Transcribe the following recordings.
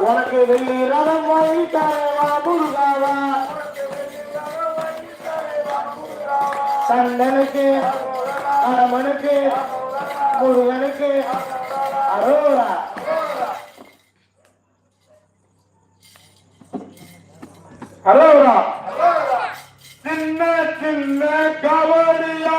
உனக்கு வீரம் வாங்கி தரவா முருகாவா? சந்தனுக்கு அரமனுக்கு முருகனுக்கு அரோரா அரோரா சின்ன சின்ன கவடியா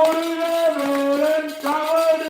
போடும்